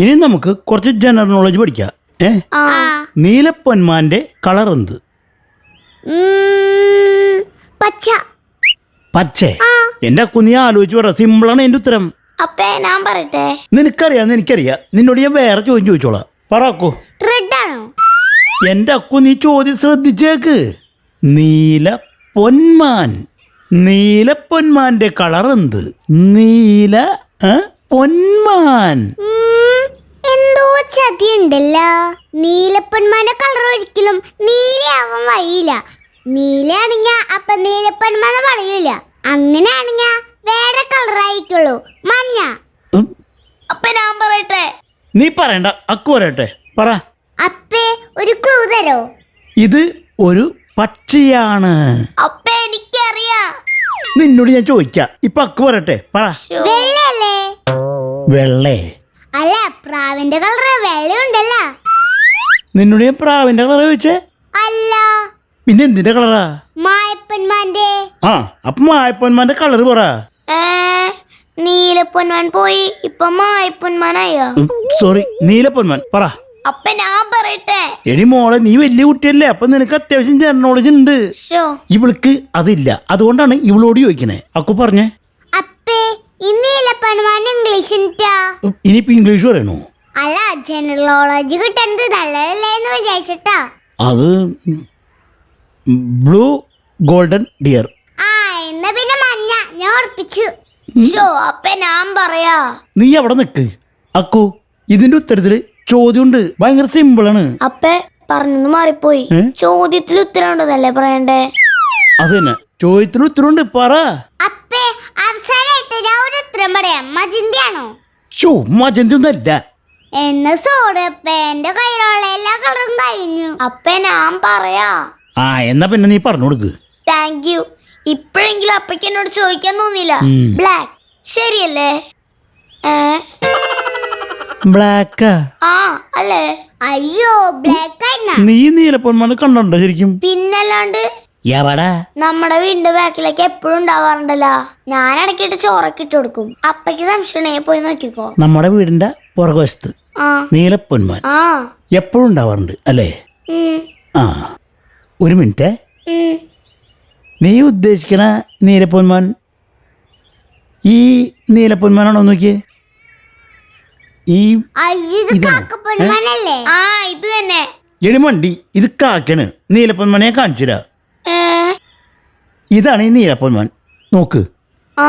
ഇനി നമുക്ക് കുറച്ച് ജനറൽ നോളജ് പഠിക്കാം. ഏ? നീലപ്പൊന്മാന്റെ കളർ എന്ത്? പച്ച. പച്ചേ. എന്റെ കുഞ്ഞി ആലോചിച്ചു പറ സിമ്പിളാണ് എന്റെ ഉത്തരം. അപ്പേ ഞാൻ പറയട്ടെ? നിനക്കറിയാം എനിക്കറിയാം നിന്നോട് ഞാൻ വേറെ ചോദ്യം ചോദിച്ചോളാം. പറ അക്കു. റെഡ് ആണോ? എന്റെ അക്കു നീ ചോദ്യം ശ്രദ്ധിച്ചേക്ക്. നീല പൊന്മാൻ നീല പൊന്മാന്റെ കളർ എന്ത്? നീല? പൊന്മാൻ. ഉം, നീലപ്പൊന്മാനെ കളർ ഒരിക്കലും നീലയാവാൻ വഴിയില്ല. നീലയാണെങ്ക അപ്പൊ നീലപ്പൊന്മാന പറയൂല അങ്ങനെയാണെങ്ക വേറെ കളർ ആയിക്കുള്ളൂ മഞ്ഞ. അപ്പൊ ഞാൻ പറയട്ടെ? നീ പറയണ്ട. അക്കു പറയട്ടെ. പറ. അപ്പേ ഒരു ക്ലൂ തരോ? ഇത് ഒരു പക്ഷിയാണ്. അപ്പേ എനിക്കറിയാം. നിന്നോട് ഞാൻ ചോദിക്കാം. ഇപ്പൊ അക്കു പറയട്ടെ. പറ. വെള്ളയല്ലേ? വെള്ളേ. അല്ല പ്രാവിന്റെ കളർ വെള്ളയുണ്ടല്ലോ നിന്നോട് ഞാൻ പ്രാവിന്റെ കളർ ചോദിച്ചേ? അല്ല. പിന്നെ എന്തിന്റെ കളറാ മായപ്പന്മാന്റെ ആ അപ്പൊ മായപ്പൻമാന്റെ കളർ പറ. നീലപ്പൊന്മാൻ പോയി ഇപ്പൊ മായപ്പൊന്മാനായോ സോറി നീലപ്പൊന്മാൻ പറ. അപ്പൊ ഞാൻ പറയട്ടെ. എടി മോളെ നീ വലിയ കുട്ടിയല്ലേ അപ്പൊ നിനക്ക് അത്യാവശ്യം ജനറൽ നോളജ് ഉണ്ട്. ഇവൾക്ക് അതില്ല അതുകൊണ്ടാണ് ഇവളോട് ചോദിക്കണേ. അക്കു പറഞ്ഞേ അപ്പേ ഈ നീലപ്പൊന്മാൻ ഇംഗ്ലീഷ് ഇട്ടാ ഉം, ഇനിയിപ്പോ ഇംഗ്ലീഷ് പറയണോ? അല്ല ജനറൽ നോളജ് കിട്ടുന്നത് നല്ലതല്ലേ എന്ന് വിചാരിച്ചിട്ടാ. അത് ബ്ലൂ ഗോൾഡൻ ഡിയർ ആ എന്നാ പിന്നെ മഞ്ഞ. ഞാൻ ഉറപ്പിച്ചു. അപ്പ ഞാൻ പറയാ. നീ അവിടെ നിക്ക്. അക്കു ഇതിന്റെ ഉത്തരത്തിൽ ചോദ്യമുണ്ട്. ഭയങ്കര സിമ്പിളാണ് അപ്പേ പറഞ്ഞത് മാറിപ്പോയി. ചോദ്യത്തിൽ ഉത്തരം ഉണ്ടെന്നല്ലേ പറയണ്ടേ? അത് തന്നെ. ചോദ്യത്തിന് ഉത്തരവുണ്ട് പറ. ഉത്തരം പറയാം. മജിന്തിയാണോ ഷോ മജന്തി ഒന്നല്ല എന്ന സോഡ് അപ്പേ എന്റെ കയ്യിലുള്ള എല്ലാ കളറും കഴിഞ്ഞു. അപ്പേ ഞാൻ പറയാ. ആ എന്നാ പിന്നെ നീ പറഞ്ഞു കൊടുക്ക്. താങ്ക് യു ഇപ്പോഴെങ്കിലും അപ്പയ്ക്ക് എന്നോട് ചോദിക്കാൻ തോന്നിയില്ല. ഉം. ബ്ലാക്ക് ശരിയല്ലേ? ഏ? ബ്ലാക്കാ ആ? അല്ലേ? അയ്യോ ബ്ലാക്ക് ആയിരുന്ന? നീ നീലപ്പൊന്മാനെ കണ്ടോ ശരിക്കും? പിന്നല്ലാണ്ട് എവടാ നമ്മുടെ വീടിന്റെ ബാക്കിലേക്ക് എപ്പോഴും ഉണ്ടാവാറുണ്ടല്ലോ. ഞാൻ ഇടയ്ക്കിട്ട് ചോറൊക്കെ ഇട്ട് കൊടുക്കും. അപ്പയ്ക്ക് സംശയണേ പോയി നോക്കിക്കോ. നമ്മുടെ വീടിന്റെ പുറകുവശത്ത് ആ. നീലപ്പൊന്മാൻ ആ. എപ്പോഴും ഉണ്ടാവാറുണ്ട് അല്ലേ? ഉം, ആ. ഒരു മിനിറ്റ്. ഉം. നീ ഉദ്ദേശിക്കണ നീലപ്പൊന്മാൻ ഈ നീലപ്പൊന്മാനാണോ നോക്കിയേ? ഈ അയ്യോ ഇത് ഇതാണോ? കാക്കപ്പൊന്മാനല്ലേ? ആ ഇത് തന്നെ. എടിമണ്ടി ഇത് കാക്കണ് നീലപ്പൊന്മാനെ ഞാൻ കാണിച്ചു തരാം ഏ, ഇതാണ് ഈ നീലപ്പൊന്മാൻ നോക്ക്. ആ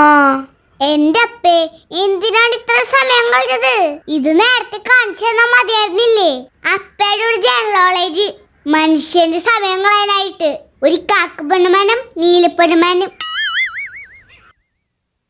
എന്റെ അപ്പേ എന്തിനാണ് ഇത്ര സമയം കളഞ്ഞത് ഇത് നേരത്തെ കാണിച്ചു തന്നാ മതിയായിരുന്നില്ലേ? അപ്പയുടെ ഒരു ജനറോളജി മനുഷ്യന്റെ സമയം കളയാനായിട്ട് ഒരു കാക്കപ്പൊണ്ണമാനം നീലപ്പൊണ്ണമാനം